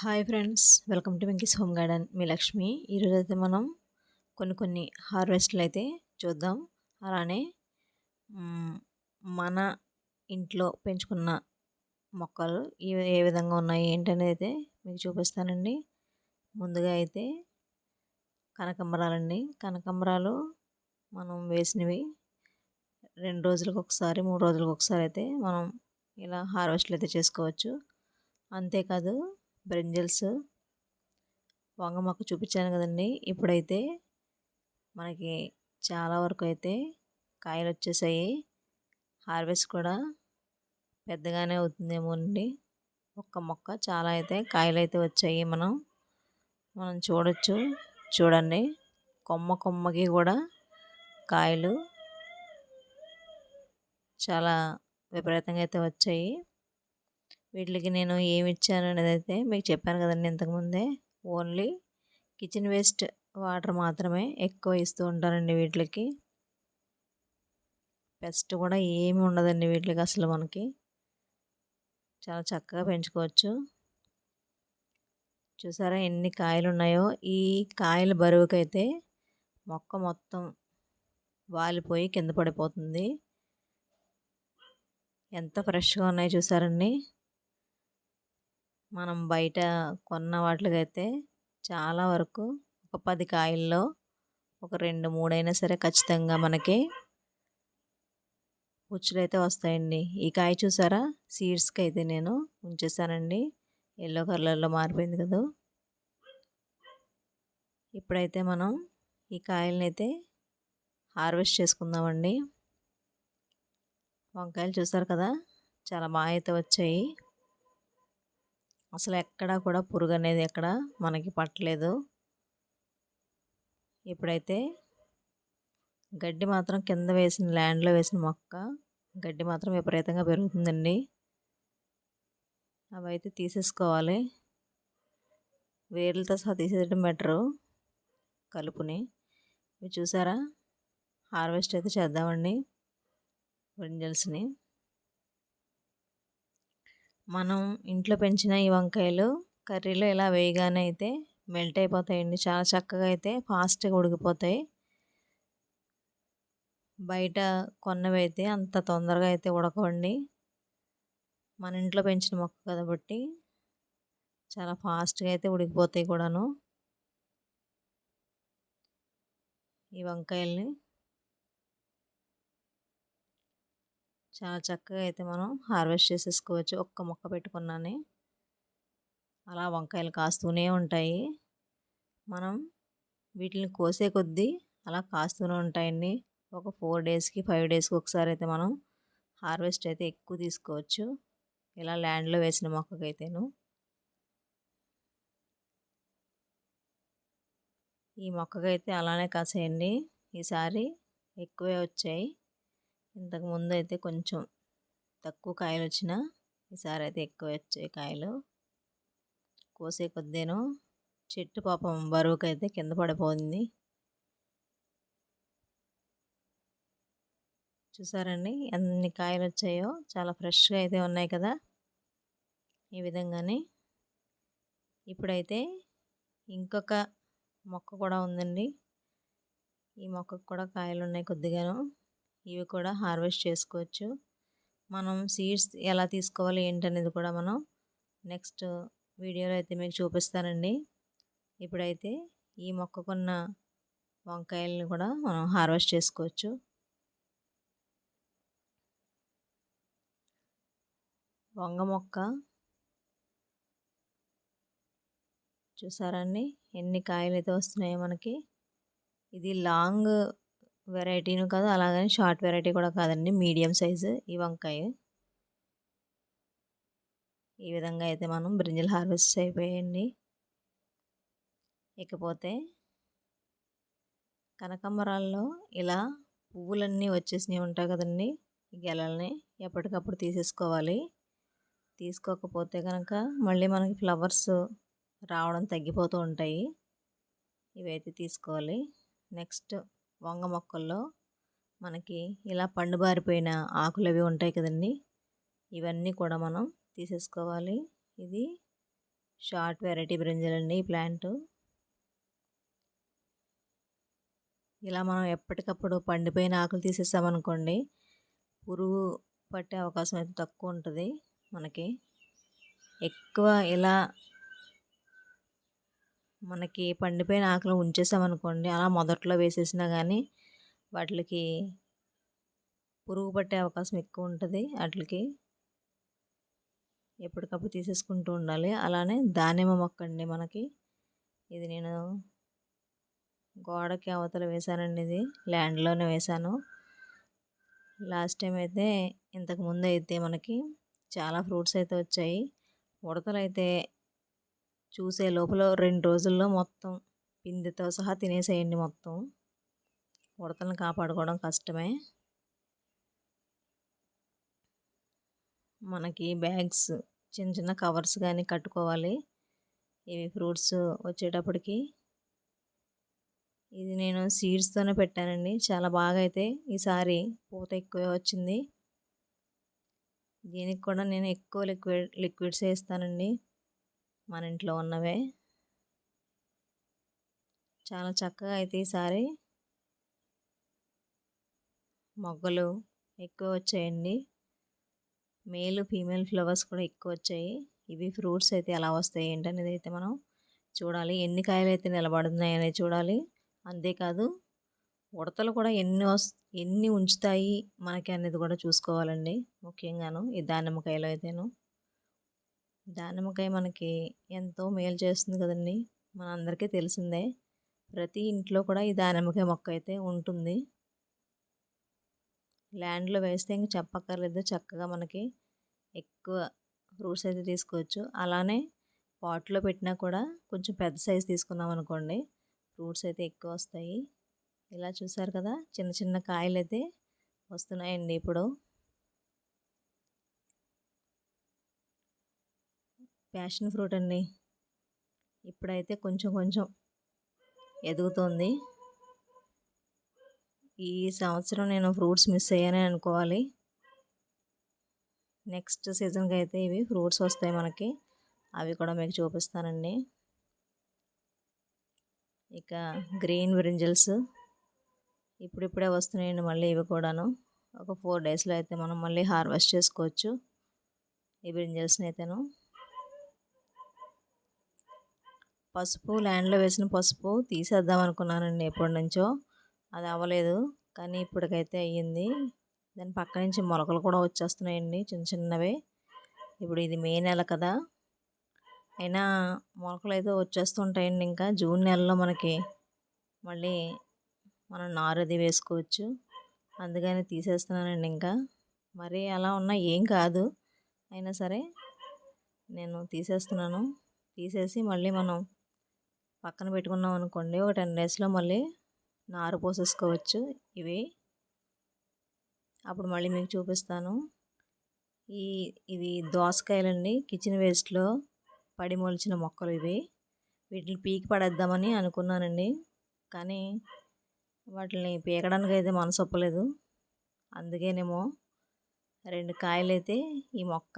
Hi friends welcome to Venky's home garden. మీ లక్ష్మి. ఈరోజు అయితే మనం కొన్ని కొన్ని హార్వెస్ట్లు అయితే చూద్దాం. అలానే మన ఇంట్లో పెంచుకున్న మొక్కలు ఏ విధంగా ఉన్నాయి ఏంటనేది అయితే మీకు చూపిస్తానండి. ముందుగా అయితే కనకంబరాలండి. కనకంబరాలు మనం వేసినవి రెండు రోజులకు ఒకసారి మూడు రోజులకు ఒకసారి అయితే మనం ఇలా హార్వెస్ట్లు అయితే చేసుకోవచ్చు. అంతేకాదు బ్రింజల్స్. వంగ మొక్క చూపించాను కదండి. ఇప్పుడైతే మనకి చాలా వరకు అయితే కాయలు వచ్చేసాయి. హార్వెస్ట్ కూడా పెద్దగానే అవుతుందేమో అండి. ఒక్క మొక్క చాలా అయితే కాయలు అయితే వచ్చాయి మనం. మనం చూడొచ్చు. చూడండి. కొమ్మ కొమ్మకి కూడా కాయలు చాలా విపరీతంగా అయితే వచ్చాయి. వీటికి నేను ఏమి ఇచ్చాను అనేది అయితే మీకు చెప్పాను కదండి ఇంతకుముందే. ఓన్లీ కిచెన్ వేస్ట్ వాటర్ మాత్రమే ఎక్కువ ఇస్తూ ఉంటానండి వీటికి. పెస్ట్ కూడా ఏమి ఉండదండి వీటికి అసలు మనకి. చాలా చక్కగా పెంచుకోవచ్చు. చూసారా ఎన్ని కాయలు ఉన్నాయో? ఈ కాయల బరువుకైతే మొక్క మొత్తం వాలిపోయి కింద పడిపోతుంది. ఎంత ఫ్రెష్గా ఉన్నాయి చూసారండి? మనం బయట కొన్న వాటికైతే చాలా వరకు ఒక పది కాయల్లో ఒక రెండు మూడైనా సరే ఖచ్చితంగా మనకి పుచ్చులు అయితే వస్తాయండి. ఈ కాయ చూసారా? సీడ్స్కి అయితే నేను ఉంచేసానండి. ఎల్లో కలర్లో మారిపోయింది కదా! ఇప్పుడైతే మనం ఈ కాయలనైతే హార్వెస్ట్ చేసుకుందామండి. వంకాయలు చూసారు కదా! చాలా బాగా అయితే వచ్చాయి. అసలు ఎక్కడా కూడా పురుగు అనేది ఎక్కడ మనకి పట్టలేదు. ఇప్పుడైతే గడ్డి మాత్రం కింద వేసిన ల్యాండ్లో వేసిన మొక్క గడ్డి మాత్రం విపరీతంగా పెరుగుతుందండి. అవి అయితే తీసేసుకోవాలి. వేర్లతో సహా తీసేయడం బెటరు కలుపుని. ఇవి చూసారా? హార్వెస్ట్ అయితే చేద్దామండి. బ్రింజల్స్ని మనం ఇంట్లో పెంచిన ఈ వంకాయలు కర్రీలో ఇలా వేయగానే అయితే మెల్ట్ అయిపోతాయండి. చాలా చక్కగా అయితే ఫాస్ట్గా ఉడికిపోతాయి. బయట కొన్నవి అయితే అంత తొందరగా అయితే ఉడకండి మన ఇంట్లో పెంచిన మొక్క కాబట్టి చాలా ఫాస్ట్గా అయితే ఉడికిపోతాయి కూడాను. ఈ వంకాయల్ని చాలా చక్కగా అయితే మనం హార్వెస్ట్ చేసేసుకోవచ్చు. ఒక్క మొక్క పెట్టుకున్నానే. అలా వంకాయలు కాస్తూనే ఉంటాయి. మనం వీటిని కోసే కొద్దీ అలా కాస్తూనే ఉంటాయండి. ఒక ఫోర్ డేస్కి ఫైవ్ డేస్కి ఒకసారి అయితే మనం హార్వెస్ట్ అయితే ఎక్కువ తీసుకోవచ్చు. ఇలా ల్యాండ్లో వేసిన మొక్కకైతేను. ఈ మొక్కకైతే అలానే కాసేయండి. ఈసారి ఎక్కువే వచ్చాయి. ఇంతకు ముందు అయితే కొంచెం తక్కువ కాయలు వచ్చిన ఈసారి అయితే ఎక్కువ వచ్చాయి కాయలు. కోసే కొద్దేను చెట్టు పాపం బరువుకి అయితే కింద పడిపోయింది. చూసారండి? ఎన్ని కాయలు వచ్చాయో చాలా ఫ్రెష్గా అయితే ఉన్నాయి కదా? ఈ విధంగానే. ఇప్పుడైతే ఇంకొక మొక్క కూడా ఉందండి. ఈ మొక్కకు కూడా కాయలు ఉన్నాయి కొద్దిగాను. ఇవి కూడా హార్వెస్ట్ చేసుకోవచ్చు. మనం సీడ్స్ ఎలా తీసుకోవాలి ఏంటనేది కూడా మనం నెక్స్ట్ వీడియోలో అయితే మీకు చూపిస్తానండి. ఇప్పుడైతే ఈ మొక్కకున్న వంకాయలను కూడా మనం హార్వెస్ట్ చేసుకోవచ్చు. వంగ మొక్క. చూసారండి ఎన్ని కాయలు అయితే వస్తున్నాయో మనకి. ఇది లాంగ్ వెరైటీను కాదు అలాగని షార్ట్ వెరైటీ కూడా కాదండి. మీడియం సైజు ఈ వంకాయ. ఈ విధంగా అయితే మనం బ్రింజల్ హార్వెస్ట్ అయిపోయాయండి ఇకపోతే కనకాంబరాల్లో ఇలా పువ్వులన్నీ వచ్చేసినవి ఉంటాయి కదండి. గెలల్ని ఎప్పటికప్పుడు తీసేసుకోవాలి. తీసుకోకపోతే కనుక మళ్ళీ మనకి ఫ్లవర్స్ రావడం తగ్గిపోతూ ఉంటాయి. ఇవైతే తీసుకోవాలి. నెక్స్ట్ వంగ మొక్కల్లో మనకి ఇలా పండుబారిపోయిన ఆకులు అవి ఉంటాయి కదండి. ఇవన్నీ కూడా మనం తీసేసుకోవాలి. ఇది షార్ట్ వెరైటీ బ్రింజలండి ఈ ప్లాంట్. ఇలా మనం ఎప్పటికప్పుడు పండిపోయిన ఆకులు తీసేసామనుకోండి పురుగు పట్టే అవకాశం అయితే తక్కువ ఉంటుంది. మనకి ఎక్కువ ఇలా మనకి పండిపోయిన ఆకులు ఉంచేసామనుకోండి అలా మొదట్లో వేసేసినా కానీ వాటికి పురుగు పట్టే అవకాశం ఎక్కువ ఉంటుంది. వాటికి ఎప్పటికప్పుడు తీసేసుకుంటూ ఉండాలి. అలానే దానిమ్మ మొక్క అండి మనకి. ఇది నేను గోడకి అవతల వేశానండి ఇది ల్యాండ్లోనే వేశాను. లాస్ట్ టైం అయితే ఇంతకుముందు అయితే మనకి చాలా ఫ్రూట్స్ అయితే వచ్చాయి. ఉడతలు అయితే చూసే లోపల రెండు రోజుల్లో మొత్తం పిండితో సహా తినేసేయండి మొత్తం. ఉడతలను కాపాడుకోవడం కష్టమే. మనకి బ్యాగ్స్ చిన్న చిన్న కవర్స్ కానీ కట్టుకోవాలి. ఇవి ఫ్రూట్స్ వచ్చేటప్పటికి. ఇది నేను సీడ్స్తోనే పెట్టానండి. చాలా బాగా అయితే ఈసారి పూత ఎక్కువే వచ్చింది. దీనికి కూడా నేను ఎక్కువ లిక్విడ్ లిక్విడ్స్ వేస్తానండి మన ఇంట్లో ఉన్నవే. చాలా చక్కగా అయితే ఈసారి మొగ్గలు ఎక్కువ వచ్చాయండి. మేలు ఫీమేల్ ఫ్లవర్స్ కూడా ఎక్కువ వచ్చాయి. ఇవి ఫ్రూట్స్ అయితే ఎలా వస్తాయి ఏంటనేది అయితే మనం చూడాలి. ఎన్ని కాయలు అయితే నిలబడుతున్నాయి అనేది చూడాలి. అంతేకాదు ఉడతలు కూడా ఎన్ని వస్ ఎన్ని ఉంచుతాయి మనకి అనేది కూడా చూసుకోవాలండి. ముఖ్యంగాను ఈ దానిమ్మకాయలో అయితేను. దానిమ్మకాయ మనకి ఎంతో మేలు చేస్తుంది కదండి. మన అందరికీ తెలిసిందే. ప్రతి ఇంట్లో కూడా ఈ దానిమ్మకాయ మొక్క అయితే ఉంటుంది. ల్యాండ్లో వేస్తే ఇంక చెప్పక్కర్లేదు చక్కగా మనకి ఎక్కువ ఫ్రూట్స్ అయితే తీసుకోవచ్చు. అలానే పాట్లో పెట్టినా కూడా కొంచెం పెద్ద సైజు తీసుకున్నాం అనుకోండి. ఫ్రూట్స్ అయితే ఎక్కువ వస్తాయి. ఇలా చూసారు కదా చిన్న చిన్న కాయలు అయితే వస్తున్నాయండి ఇప్పుడు. ప్యాషన్ ఫ్రూట్ అండి. ఇప్పుడైతే కొంచెం కొంచెం ఎదుగుతుంది. ఈ సంవత్సరం నేను ఫ్రూట్స్ మిస్ అయ్యానే అనుకోవాలి. నెక్స్ట్ సీజన్కి అయితే ఇవి ఫ్రూట్స్ వస్తాయి మనకి. అవి కూడా మీకు చూపిస్తానండి. ఇక గ్రీన్ బ్రింజల్స్ ఇప్పుడిప్పుడే వస్తున్నాయండి మళ్ళీ ఇవి కూడాను. ఒక ఫోర్ డేస్లో అయితే మనం మళ్ళీ హార్వెస్ట్ చేసుకోవచ్చు. ఈ బ్రింజల్స్ని అయితేను. పసుపు ల్యాండ్లో వేసిన పసుపు తీసేద్దాం అనుకున్నానండి ఎప్పటి నుంచో. అది అవ్వలేదు. కానీ ఇప్పటికైతే అయ్యింది. దాని పక్క నుంచి మొలకలు కూడా వచ్చేస్తున్నాయండి చిన్న చిన్నవి. ఇప్పుడు ఇది మే నెల కదా. అయినా మొలకలు అయితే వచ్చేస్తుంటాయండి ఇంకా. జూన్ నెలలో మనకి మళ్ళీ మనం నారు అది వేసుకోవచ్చు. అందుకని తీసేస్తున్నానండి ఇంకా. మరి అలా ఉన్నా ఏం కాదు. అయినా సరే నేను తీసేస్తున్నాను. తీసేసి మళ్ళీ మనం పక్కన పెట్టుకున్నాం అనుకోండి ఒక టెన్ డేస్లో మళ్ళీ నారు పోసేసుకోవచ్చు ఇవి. అప్పుడు మళ్ళీ మీకు చూపిస్తాను. ఈ ఇవి దోసకాయలండి కిచెన్ వేస్ట్లో పడి మొలిచిన మొక్కలు ఇవి. వీటిని పీకి పడేద్దామని అనుకున్నానండి. కానీ వాటిని పీకడానికి అయితే మనసు ఒప్పలేదు. అందుకేనేమో రెండు కాయలు అయితే ఈ మొక్క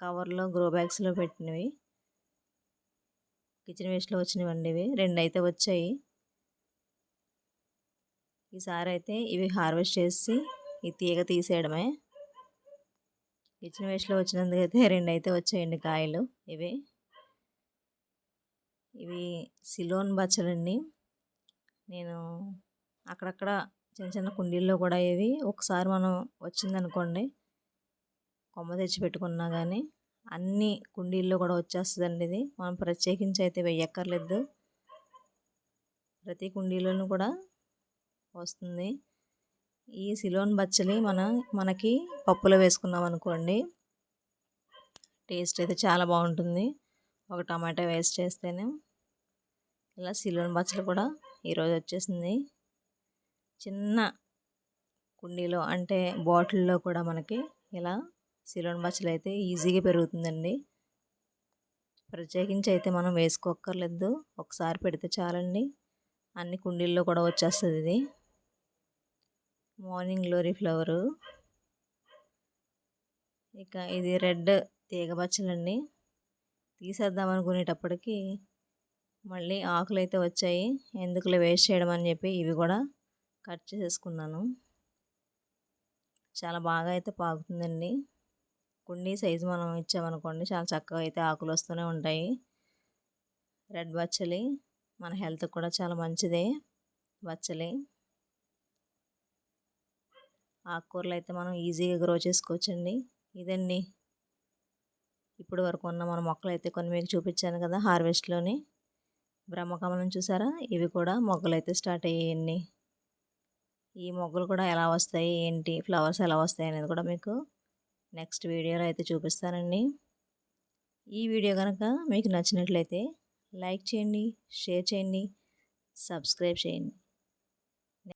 కవర్లో గ్రో బ్యాగ్స్లో పెట్టినవి. కిచెన్ వేస్ట్లో వచ్చినవండి ఇవి రెండు అయితే వచ్చాయి. ఈసారి అయితే ఇవి హార్వెస్ట్ చేసి ఈ తీగ తీసేయడమే. కిచెన్ వేస్ట్లో వచ్చినందుకైతే రెండు అయితే వచ్చాయండి కాయలు ఇవి. ఇవి సిలోన్ బచ్చలండి. నేను అక్కడక్కడ చిన్న చిన్న కుండీల్లో కూడా ఇవి. ఒకసారి మనం వచ్చిందనుకోండి కొమ్మ తెచ్చి పెట్టుకున్నా కానీ అన్ని కుండీల్లో కూడా వచ్చేస్తుందండి ఇది. మనం ప్రత్యేకించి అయితే వెయ్యక్కర్లేదు. ప్రతి కుండీలోనూ కూడా వస్తుంది. ఈ సిలోన్ బచ్చలి మన మనకి పప్పులో వేసుకున్నాం అనుకోండి టేస్ట్ అయితే చాలా బాగుంటుంది. ఒక టమాటా వేస్ట్ చేస్తేనే. ఇలా సిలోన్ బచ్చలు కూడా ఈరోజు వచ్చేసింది. చిన్న కుండీలో అంటే బాటిల్లో కూడా మనకి ఇలా సిలోన్ బచ్చలు అయితే ఈజీగా పెరుగుతుందండి. ప్రత్యేకించి అయితే మనం వేసుకోక్కర్లేదు. ఒకసారి పెడితే చాలండి. అన్ని కుండీల్లో కూడా వచ్చేస్తుంది ఇది. Morning glory flower. ఇక ఇది రెడ్ తీగ బచ్చలండి తీసేద్దాం అనుకునేటప్పటికి మళ్ళీ ఆకులు అయితే వచ్చాయి. ఎందుకులే వేస్ట్ చేయడం అని చెప్పి ఇవి కూడా కట్ చేసేసుకున్నాను. చాలా బాగా అయితే పాకుతుందండి. కుండీ సైజు మనం ఇచ్చామనుకోండి చాలా చక్కగా అయితే ఆకులు వస్తూనే ఉంటాయి. రెడ్ బచ్చలి మన హెల్త్ కూడా చాలా మంచిదే. బచ్చలి. ఆకుకూరలు అయితే మనం ఈజీగా గ్రో చేసుకోవచ్చండి. ఇదండి. ఇప్పుడు వరకు ఉన్న మన మొక్కలు అయితే కొన్ని మీకు చూపించాను కదా హార్వెస్ట్లోని బ్రహ్మకమలం చూసారా? ఇవి కూడా మొగ్గలు అయితే స్టార్ట్ అయ్యాయండి. ఈ మొగ్గలు కూడా ఎలా వస్తాయి? ఏంటి? ఫ్లవర్స్ ఎలా వస్తాయి అనేది కూడా మీకు నెక్స్ట్ వీడియోలో అయితే చూపిస్తానండి. ఈ వీడియో కనుక మీకు నచ్చినట్లయితే లైక్ చేయండి షేర్ చేయండి సబ్స్క్రైబ్ చేయండి.